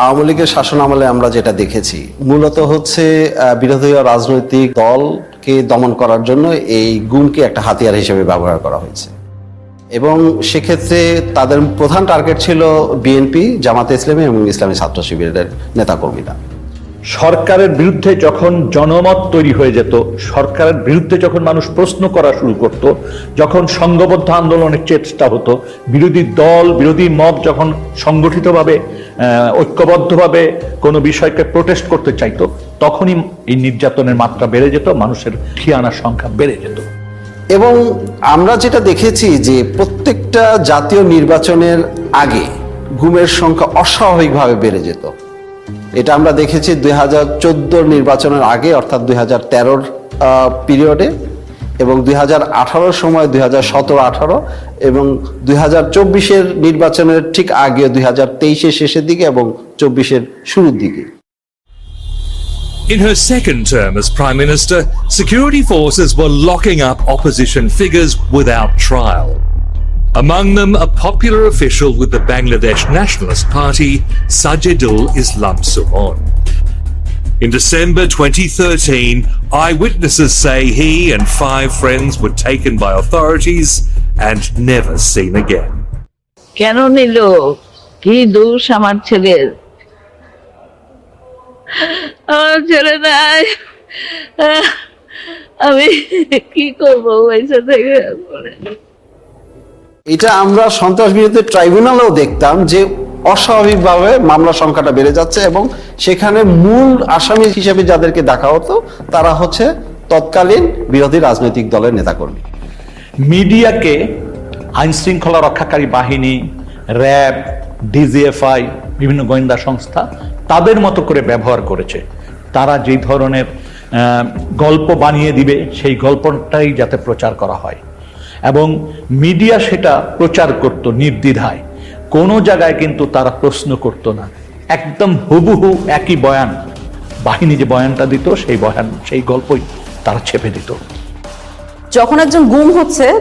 আওয়ামী লীগের শাসন আমলে আমরা যেটা দেখেছি, মূলত হচ্ছে বিরোধী রাজনৈতিক দলকে দমন করার জন্য এই গুমকে একটা হাতিয়ার হিসেবে ব্যবহার করা হয়েছে। এবং সেক্ষেত্রে তাদের প্রধান টার্গেট ছিল বিএনপি, জামাতে ইসলামী এবং ইসলামী ছাত্র শিবিরের নেতাকর্মীরা। সরকারের বিরুদ্ধে যখন জনমত তৈরি হয়ে যেত, সরকারের বিরুদ্ধে যখন মানুষ প্রশ্ন করা শুরু করত, যখন সংঘবদ্ধ আন্দোলনের চেষ্টা হতো, বিরোধী দল, বিরোধী মত যখন সংগঠিতভাবে ঐক্যবদ্ধভাবে কোনো বিষয়কে প্রোটেস্ট করতে চাইতো, তখনই এই নির্যাতনের মাত্রা বেড়ে যেত, মানুষের ঠিয়ানার সংখ্যা বেড়ে যেত। এবং আমরা যেটা দেখেছি যে প্রত্যেকটা জাতীয় নির্বাচনের আগে গুমের সংখ্যা অস্বাভাবিকভাবে বেড়ে যেত। এটা আমরা দেখেছি দুই হাজার নির্বাচনের আগে অর্থাৎ দুই হাজার পিরিয়ডে এবং দুই হাজার সময় দুই হাজার সতেরো আঠারো এবং দুই হাজার চব্বিশের নির্বাচনের ঠিক আগে দুই হাজার তেইশের শেষের দিকে এবং চব্বিশের শুরুর দিকে In her second term as Prime Minister, security forces were locking up opposition figures without trial. Among them, a popular official with the Bangladesh Nationalist Party, Sajidul Islam Suhon. In December 2013, eyewitnesses say he and five friends were taken by authorities and never seen again. কেন নিল কি দোষ আমার ছেলের আমার ছেলে নাই আহ, আমি কি করবো পয়সা থেকে এটা আমরা সন্ত্রাস বিরোধী ট্রাইব্যুনালেও দেখতাম যে অস্বাভাবিকভাবে মামলা সংখ্যাটা বেড়ে যাচ্ছে এবং সেখানে মূল আসামি হিসেবে যাদেরকে দেখা হতো, তারা হচ্ছে তৎকালীন বিরোধী রাজনৈতিক দলের নেতাকর্মী। মিডিয়াকে আইন শৃঙ্খলা রক্ষাকারী বাহিনী, র্যাব, ডিজিএফআই, বিভিন্ন গোয়েন্দা সংস্থা তাদের মতো করে ব্যবহার করেছে। তারা যেই ধরনের গল্প বানিয়ে দিবে, সেই গল্পটাই যাতে প্রচার করা হয়। এবং মিডিয়া সেটা প্রচার করত নির্দ্বিধায়। কোনো জায়গায় কিন্তু তারা প্রশ্ন করত না। একদম হুবহু একই বয়ান। বাহিনী যে বয়ানটা দিত, সেই বয়ান, সেই গল্পই তারা ছেপে দিত। যখন একজন গুম হচ্ছে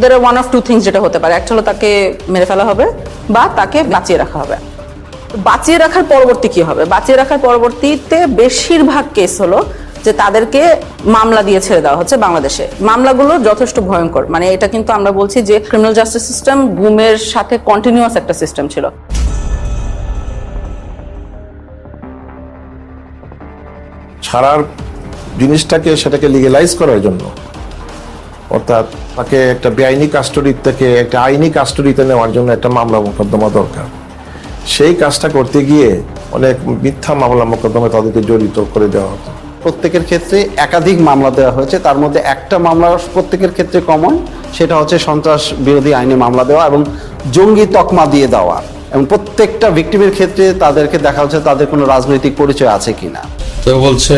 দের ওয়ান অফ টু থিংস যেটা হতে পারে। একটা হলো তাকে মেরে ফেলা হবে, বা তাকে বাঁচিয়ে রাখা হবে। বাঁচিয়ে রাখার পরবর্তী কি হবে? বাঁচিয়ে রাখার পরবর্তীতে বেশিরভাগ কেস হলো যে তাদেরকে মামলা দিয়ে ছেড়ে দেওয়া হচ্ছে বাংলাদেশে। মামলাগুলো যথেষ্ট ভয়ঙ্কর। মানে এটা কিন্তু আমরা বলছি যে ক্রিমিনাল জাস্টিস সিস্টেম গুমের সাথে কন্টিনিউয়াস একটা সিস্টেম ছিল। ছাড়ার জিনিসটাকে সেটাকে লিগেলাইজ করার জন্য। অর্থাৎ তাকে একটা বেআইনি কাস্টডি থেকে একটা আইনি কাস্টডিতে নেওয়ার জন্য একটা মামলা মোকদ্দমা দরকার। সেই কাজটা করতে গিয়ে অনেক মিথ্যা মামলা মোকদ্দমা তাদেরকে জড়িত করে দেওয়া হতো। প্রত্যেকের ক্ষেত্রে একাধিক মামলা দেওয়া হয়েছে। তার মধ্যে একটা মামলা প্রত্যেকের ক্ষেত্রে কমন সেটা হচ্ছে সন্ত্রাস বিরোধী আইনে মামলা দেওয়া এবং জঙ্গি তকমা দিয়ে দেওয়া। এবং প্রত্যেকটা ভিক্টিমের ক্ষেত্রে তাদেরকে দেখা হচ্ছে তাদের কোনো রাজনৈতিক পরিচয় আছে কিনা। তো বলছে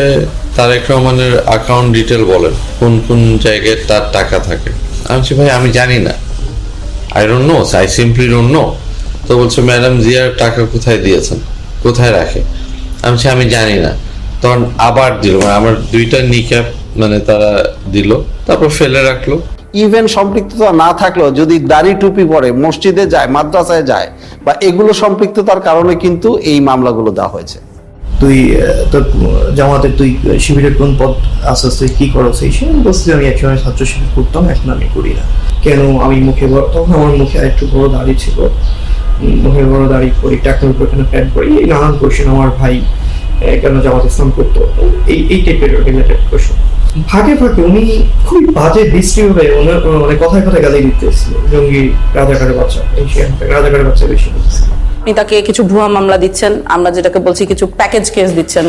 তারেক রহমানের অ্যাকাউন্ট ডিটেল বলেন, কোন কোন জায়গায় তার টাকা থাকে। আমি ভাই, আমি জানি না। I don't know I simply don't know তো বলছে, ম্যাডাম জিয়ার টাকা কোথায় দিয়েছেন? কোথায় রাখে? আমি আমি জানি না। তখন আবার দিল মানে আমার দুইটা নিক্যাপ মানে তারা দিল তারপর ফেলে রাখল। ইভেন সম্পৃক্ততা না থাকলেও যদি দাড়ি টুপি পরে মসজিদে যায় মাদ্রাসায় যায় বা এগুলো সম্পৃক্ততার কারণে কিন্তু এই মামলাগুলো দেওয়া হয়েছে। তুই তোর জামাতে তুই শিবিরের কোন পদ আস্তে আস্তে কি করো সেই সে আমি বলছি আমি একসময় ছাত্র শিবির করতাম এখন আমি করি না। কেন? আমি মুখে বড় তখন আমার মুখে একটু বড় দাড়ি ছিল। মুখে বড় দাড়ি করি টাকার উপর এখানে প্যান্ট করি এই নানান কোয়েশন আমার ভাই কেন জামাত ইসলাম করতো? এই এই টাইপের রিলেটেড ফাঁকে ফাঁকে উনি খুবই বাজে মানে কথায় কথায় গালি দিতেছিল জঙ্গি, রাজাকারের বাচ্চা এই রাজাকারের বাচ্চা বেশি তাকে কিছু ভুয়া মামলা দিচ্ছেন, আমরা যেটাকে বলছি কিছু প্যাকেজ কেস দিচ্ছেন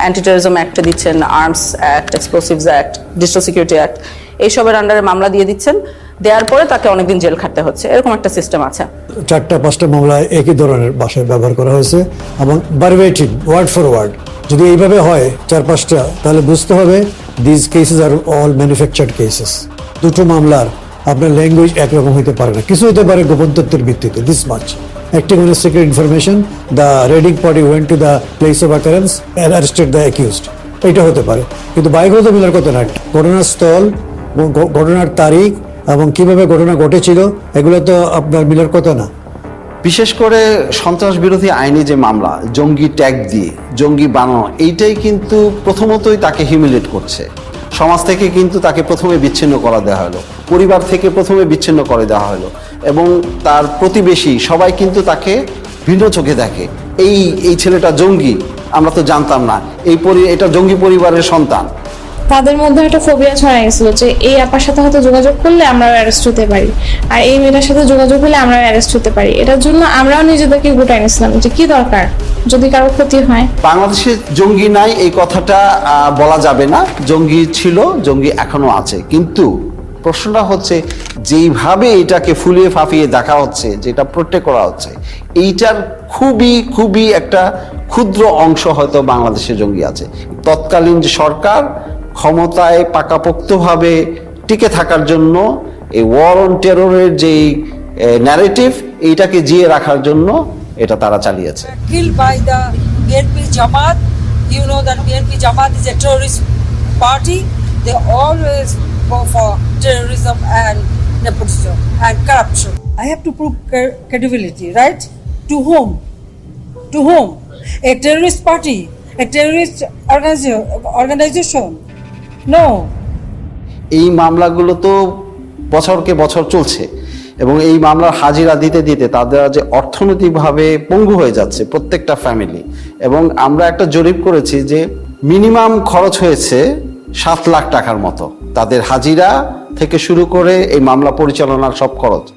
অ্যান্টি অ্যাক্ট দিচ্ছেন arms act explosives act digital security act এইসবের আন্ডারে মামলা দিয়ে দিচ্ছেন। দেওয়ার পরে তাকে অনেকদিন জেল খাটতে হচ্ছে। এরকম একটা সিস্টেম আছে। চারটা, পাঁচটা মামলায় একই ধরনের ভাষায় ব্যবহার করা হয়েছে এবং বারবেটিং ওয়ার্ড ফর ওয়ার্ড। যদি এইভাবে হয়, চার, পাঁচটা, তাহলে বুঝতে হবে these cases are all manufactured cases দুটো মামলার আপনার ল্যাঙ্গুয়েজ একরকম হইতে পারে না। কিছু হতে পারে গোপন তথ্যের ভিত্তিতে this much acting on a secret information, the raiding party went to the place of occurrence and arrested the এটা হতে পারে। কিন্তু বাইকগত মিলার কথা না ঘটনার স্থল ঘটনার তারিখ এবং কীভাবে ঘটনা ঘটেছিল, এগুলো তো আপনার মিলার কথা না। বিশেষ করে সন্ত্রাস বিরোধী আইনে যে মামলা, জঙ্গি ট্যাগ দিয়ে, জঙ্গি বানানো, এইটাই কিন্তু প্রথমতই তাকে হিউমিলেট করছে। সমাজ থেকে কিন্তু তাকে প্রথমে বিচ্ছিন্ন করা দেওয়া হলো, পরিবার থেকে প্রথমে বিচ্ছিন্ন করে দেওয়া হলো এবং তার প্রতিবেশী, সবাই কিন্তু তাকে ভিন্ন চোখে দেখে। এই এই ছেলেটা জঙ্গি, আমরা তো জানতাম না। এই পরি, এটা জঙ্গি পরিবারের সন্তান। তাদের মধ্যে একটা ফোবিয়া ছড়া গেছিল যে এই আপার সাথে হয়তো যোগাযোগ করলে আমরা অ্যারেস্ট হতে পারি। আর এই মেয়েটার সাথে যোগাযোগ হলে আমরা অ্যারেস্ট হতে পারি। এটার জন্য আমরাও নিজেদেরকে গোটাই নিয়েছিলাম যে কি দরকার? যদি কারও ক্ষতি হয়। বাংলাদেশে জঙ্গি নাই, এই কথাটা বলা যাবে না। জঙ্গি ছিল, জঙ্গি এখনও আছে। কিন্তু প্রশ্নটা হচ্ছে, যেইভাবে এটাকে ফুলিয়ে ফাঁপিয়ে দেখা হচ্ছে, যেটা প্রোটেক্ট করা হচ্ছে, এইটার খুবই খুবই একটা ক্ষুদ্র অংশ হয়তো বাংলাদেশে জঙ্গি আছে। তৎকালীন সরকার ক্ষমতায় পাকাপোক্তভাবে টিকে থাকার জন্য এই ওয়ার অন টেররের যেই ন্যারেটিভ এইটাকে জিয়ে রাখার জন্য এটা তারা চালিয়েছে। Kill by the BNP Jamaat you know that BNP Jamaat is a terrorist party they always go for and nepotism and corruption I have to prove credibility right to home to home a terrorist party a terrorist organisation No. এই মামলাগুলো তো বছরকে বছর চলছে এবং এই মামলার হাজিরা দিতে দিতে তাদের যে অর্থনৈতিকভাবে পঙ্গু হয়ে যাচ্ছে প্রত্যেকটা ফ্যামিলি এবং আমরা একটা জরিপ করেছি যে মিনিমাম খরচ হয়েছে সাত লাখ টাকার মতো। তাদের হাজিরা থেকে শুরু করে এই মামলা পরিচালনার সব খরচ।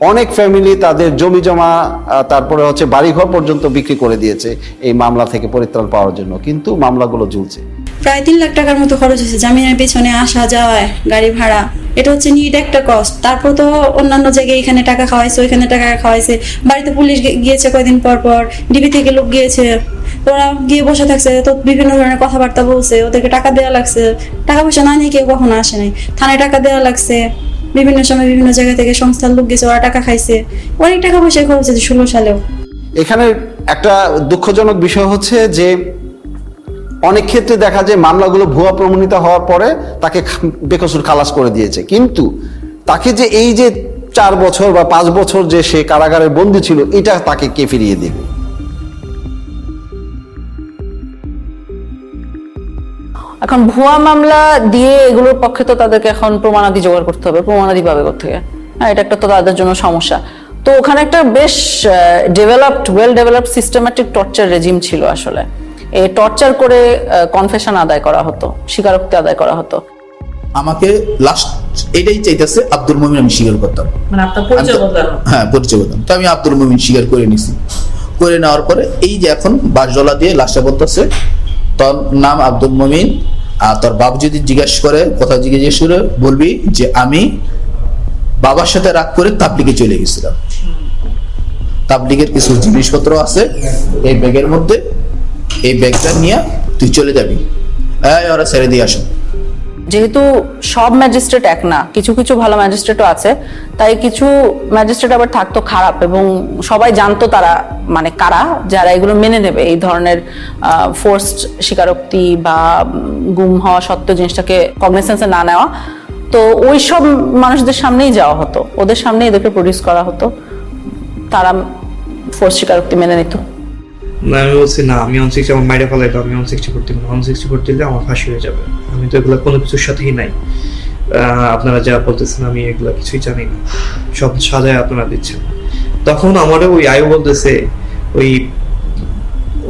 অনেক ফ্যামিলি তাদের জমি জমা তারপরে হচ্ছে বাড়িঘর পর্যন্ত বিক্রি করে দিয়েছে এই মামলা থেকে পরিত্রাণ পাওয়ার জন্য। কিন্তু মামলাগুলো ঝুলছে। প্রায় তিন লাখ টাকার মতো খরচ হয়েছে, জামিনের পেছনে আসা যাওয়ায় গাড়ি ভাড়া। এটা হচ্ছে নিট একটা কস্ট তারপর তো অন্যান্য জায়গায় এখানে টাকা খাওয়াইছে, ওইখানে টাকা খাওয়াইছে। বাড়িতে পুলিশ গিয়েছে কয়দিন পর পর ডিবি থেকে লোক গিয়েছে। ওরা গিয়ে বসে থাকছে, তো বিভিন্ন ধরনের কথাবার্তা বলছে, ওদেরকে টাকা দেওয়া লাগছে। টাকা পয়সা না নিয়ে কেউ কখনো আসে নাই। থানায় টাকা দেওয়া লাগছে। বিভিন্ন সময় বিভিন্ন জায়গা থেকে সংস্থার লোক গেছে, ওরা টাকা খাইছে। অনেক টাকা পয়সা খরচ হয়েছে ষোলো সালেও। এখানে একটা দুঃখজনক বিষয় হচ্ছে যে অনেক ক্ষেত্রে দেখা যায় মামলাগুলো ভুয়া প্রমাণিত হওয়ার পরে তাকে বেকসুর খালাস করে দিয়েছে। কিন্তু তাকে যে এই যে চার বছর বা পাঁচ বছর যে সে কারাগারের বন্দী ছিল, এটা তাকে কে ফিরিয়ে দেবে? এখন ভুয়া মামলা দিয়ে এগুলোর পক্ষে তো তাদেরকে এখন প্রমাণাদি জোগাড় করতে হবে প্রমাণাদি পাবে থেকে হ্যাঁ এটা একটা তো তাদের জন্য সমস্যা। তো ওখানে একটা বেশ developed well developed systematic torture regime ছিল আসলে। টর্চার করে কনফেশন আদায় করা হতো স্বীকারোক্তি আদায় করা হতো। আমাকে লাস্ট এটাই চাইতেছে আব্দুল মমিন আমি স্বীকার করতাম। মানে আপনার পরিচয় বদলানো। হ্যাঁ পরিচয় করতাম তো আমি আব্দুল মমিন স্বীকার করে নিছি। করে নেওয়ার পরে এই যে এখন বাসজলা দিয়ে লাশটা বলতেছে তোর নাম আব্দুল মমিন আর তোর বাবু যদি জিজ্ঞেস করে কথা জিজ্ঞেস করে বলবি যে আমি বাবার সাথে রাগ করে তাবলিগে চলে গেছিলাম। তাবলিগের কিছু জিনিসপত্র আছে এই ব্যাগের মধ্যে। এই ব্যাগটা নিয়ে তুই চলে যাবি। এই, ওরা ছেড়ে দিয়ে আসেন যেহেতু সব ম্যাজিস্ট্রেট এক না, কিছু কিছু ভালো ম্যাজিস্ট্রেটও আছে, তাই কিছু ম্যাজিস্ট্রেট আবার থাকতো খারাপ এবং সবাই জানতো তারা মানে কারা, যারা এগুলো মেনে নেবে, এই ধরনের ফোর্সড স্বীকারোক্তি বা গুম হওয়া সত্ত্বেও জিনিসটাকে কগনিসেন্সে না নেওয়া। তো ওই সব মানুষদের সামনেই যাওয়া হতো, ওদের সামনেই এদেরকে প্রডিউস করা হতো। তারা ফোর্স স্বীকারোক্তি মেনে নিত। আমি বলছি, না, আমি ওয়ান সিক্সটি আমার মাইরে ফেলাই তো আমি ওয়ান সিক্সটি করতে ওয়ান সিক্সটি করতে দিলে আমার ফাঁসি হয়ে যাবে। আমি তো এগুলো কোনো কিছুর সাথেই নাই। আপনারা যা বলতেছেন, আমি এগুলো কিছুই জানি না। সব সাজায় আপনারা দিচ্ছেন। তখন আমারও ওই আয়ু বলতেছে, ওই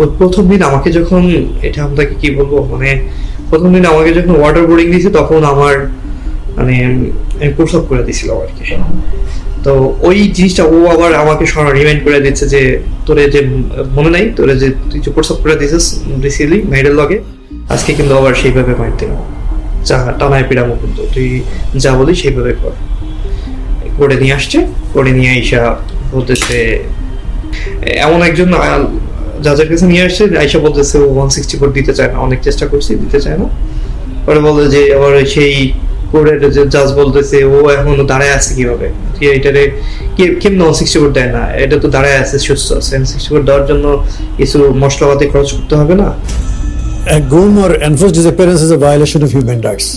ওই প্রথম দিন আমাকে যখন, এটা আপনাকে কি বলব মানে প্রথম দিন আমাকে যখন ওয়াটার বোর্ডিং দিয়েছে তখন আমার মানে আমি প্রসব করে দিছিল আর কি তো ওই জিনিসটা ও আবার আমাকে স্মরণ রিমাইন্ড করে দিচ্ছে যে তোরে যে মনে নাই, তোরে যে তুই যে প্রসব করে দিছিস রিসিভলি মেয়েদের লগে, আজকে কিন্তু আবার সেইভাবে মারতে না যা টানায় পিড়ামো কিন্তু, তুই যা বলি সেইভাবে কর। করে নিয়ে আসছে, করে নিয়ে আইসা বলতেছে, এমন একজন জাজের কাছে নিয়ে আসছে, আইসা বলতেছে ও ওয়ান সিক্সটি ফোর দিতে চায় না, অনেক চেষ্টা করছি, দিতে চায় না। পরে বলে যে, আবার সেই ও এখনও দাঁড়ায় আছে কীভাবে? সিক্সটি ফোর দেয় না? এটা তো দাঁড়ায় আছে দেওয়ার জন্য কিছু মশলাপাতি খরচ করতে হবে না? গুম or enforce disappearance a violation of human rights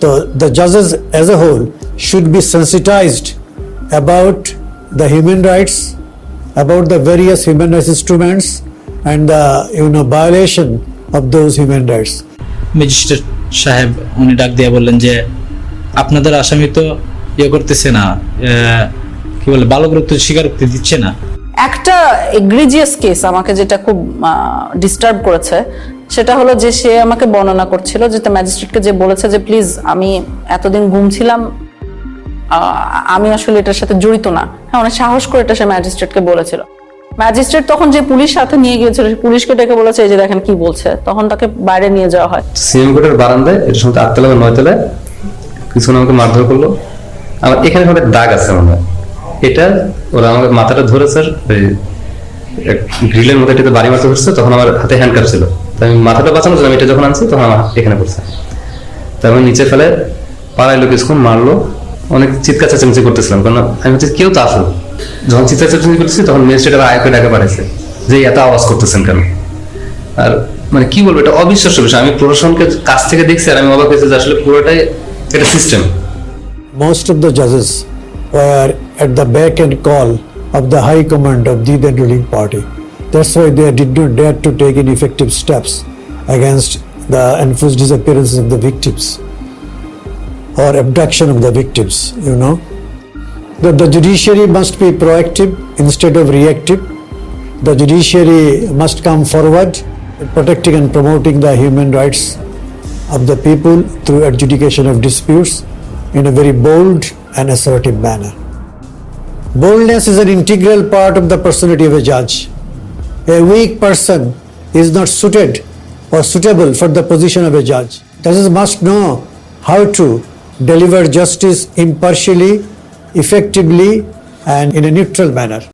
তো the জাজেস as a whole should be sensitised about the human rights about the various human rights and the you know violation of those human rights magistrate সাহেব উনি ডাক দিয়ে বললেন যে আপনাদের আসামি তো ইয়ে করতেছে না আহ, কি বলে বালকরূপ স্বীকারোক্তি দিচ্ছে না। একটা এগ্রিজিয়াস কেস আমাকে যেটা খুব ডিস্টার্ব করেছে সেটা হলো যে সে আমাকে বর্ণনা করছিল যে ম্যাজিস্ট্রেটকে যে বলেছে যে প্লিজ আমি এতদিন ঘুম ছিলাম আমি আসলে এটার সাথে জড়িত না। হ্যাঁ অনেক সাহস করে এটা সে ম্যাজিস্ট্রেটকে বলেছিল। ম্যাজিস্ট্রেট তখন যে পুলিশ সাথে নিয়ে গিয়েছিল সে পুলিশকে ডেকে বলেছে এই যে দেখেন কি বলছে। তখন তাকে বাইরে নিয়ে যাওয়া হয়। সিএম কোর্টের বারান্দায় এটা শুনতে আটতলা বা নয়তলায় কিছুক্ষণ আমাকে মারধর করল। আমার এখানে একটা দাগ আছে মনে হয়। এটা ওরা আমাকে মাথাটা ধরে স্যার গ্রিলের মধ্যে এটাতে বাড়ি মারতে ধরছে, তখন আমার হাতে হ্যান্ডকাপ ছিল। তাই আমি মাথাটা বাঁচানোর জন্য এটা যখন আনছি, তখন আমার এখানে পড়ছে। আমি নিচে ফেলে পাড়াইলো কিছুক্ষণ মারলো। অনেক চিৎকার চেঁচামেচি করতেছিলাম কারণ আমি হচ্ছে কেউ তো আসলো যখন চিৎকার চেঁচামেচি করতেছি, তখন ম্যাজিস্ট্রেট আবার আয়কে ডাকে পাঠাইছে যে এত আওয়াজ করতেছেন কেন? আর মানে কি বলব, এটা অবিশ্বাস্য বিষয়। আমি প্রশাসনকে কাছ থেকে দেখছি আর আমি অবাক হয়েছি যে আসলে পুরোটাই একটা system Most of the judges were at the beck and call of the high command of the then ruling party. That's why they did not dare to take any effective steps against the enforced disappearances of the victims or abduction of the victims, you know. That the judiciary must be proactive instead of reactive. The judiciary must come forward protecting and promoting the human rights of the people through adjudication of disputes in a very bold and assertive manner. Boldness is an integral part of the personality of a judge. A weak person is not suited or suitable for the position of a judge. Judges must know how to deliver justice impartially, effectively, and in a neutral manner.